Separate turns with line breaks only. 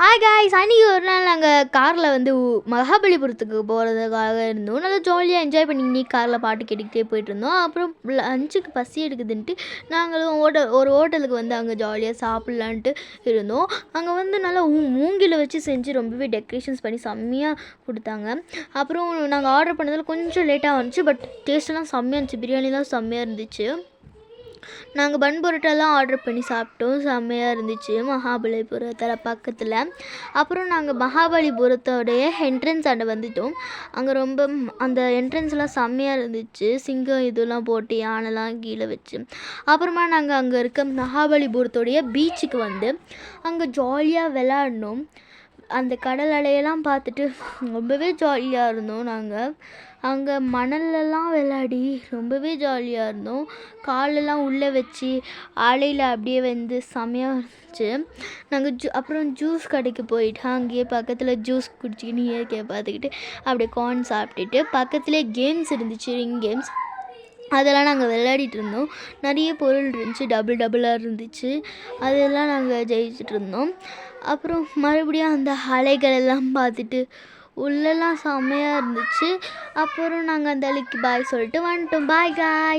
Hi guys அன்றைக்கி ஒரு நாள் நாங்கள் காரில் வந்து மகாபலிபுரத்துக்கு போகிறதுக்காக இருந்தோம். நல்லா ஜாலியாக என்ஜாய் பண்ணி காரில் பாட்டு கேட்டுக்கிட்டே போயிட்டு இருந்தோம். அப்புறம் லஞ்சுக்கு பசி எடுக்குதுன்ட்டு நாங்களும் ஹோட்டல் ஒரு ஹோட்டலுக்கு வந்து அங்கே ஜாலியாக சாப்பிட்லான்ட்டு இருந்தோம். அங்கே வந்து நல்லா ஊ மூங்கில் வச்சு செஞ்சு ரொம்பவே டெக்கரேஷன்ஸ் பண்ணி செம்மையாக கொடுத்தாங்க. அப்புறம் நாங்கள் ஆர்டர் பண்ணதில் கொஞ்சம் லேட்டாக வந்துச்சு பட் டேஸ்ட்லாம் செம்மையாக இருந்துச்சு. பிரியாணிலாம் செம்மையாக இருந்துச்சு. நாங்கள் பன் பரோட்டாலாம் ஆர்டர் பண்ணி சாப்பிட்டோம். செம்மையாக இருந்துச்சு. மகாபலிபுரத்தில் பக்கத்தில். அப்புறம் நாங்கள் மகாபலிபுரத்தோடைய என்ட்ரன்ஸ் ஆண்ட வந்துட்டோம். அங்கே ரொம்ப அந்த என்ட்ரன்ஸ்லாம் செம்மையாக இருந்துச்சு. சிங்கம் இதெல்லாம் போட்டு யானைலாம் கீழே வச்சு. அப்புறமா நாங்கள் அங்கே இருக்க மகாபலிபுரத்தோடைய பீச்சுக்கு வந்து அங்கே ஜாலியாக விளாட்னோம் அந்த கடல் அலையெல்லாம் பார்த்துட்டு ரொம்பவே ஜாலியாக இருந்தோம் நாங்கள் அங்கே மணல்லலாம் விளையாடி ரொம்பவே ஜாலியாக இருந்தோம். காலெல்லாம் உள்ளே வச்சு அலையில் அப்படியே வந்து செமையாக இருந்துச்சு. நாங்கள் ஜூ அப்புறம் ஜூஸ் கடைக்கு போயிட்டு அங்கேயே பக்கத்தில் ஜூஸ் குடிச்சிக்கின்னு இயற்கையை பார்த்துக்கிட்டு அப்படியே கார்ன் சாப்பிட்டுட்டு பக்கத்துலேயே கேம்ஸ் இருந்துச்சு ரிங் கேம்ஸ் அதெல்லாம் நாங்கள் விளையாடிட்டு இருந்தோம். நிறைய பொருள் இருந்துச்சு டபுள் டபுளாக இருந்துச்சு. அதெல்லாம் நாங்கள் ஜெயிச்சிட்டு இருந்தோம். அப்புறம் மறுபடியும் அந்த அலைகள் எல்லாம் பார்த்துட்டு உள்ளெல்லாம் செம்மையாக இருந்துச்சு. அப்புறம் நாங்கள் அந்த அலைக்கு பாய் சொல்லிட்டு வந்துட்டோம். பாய் காய்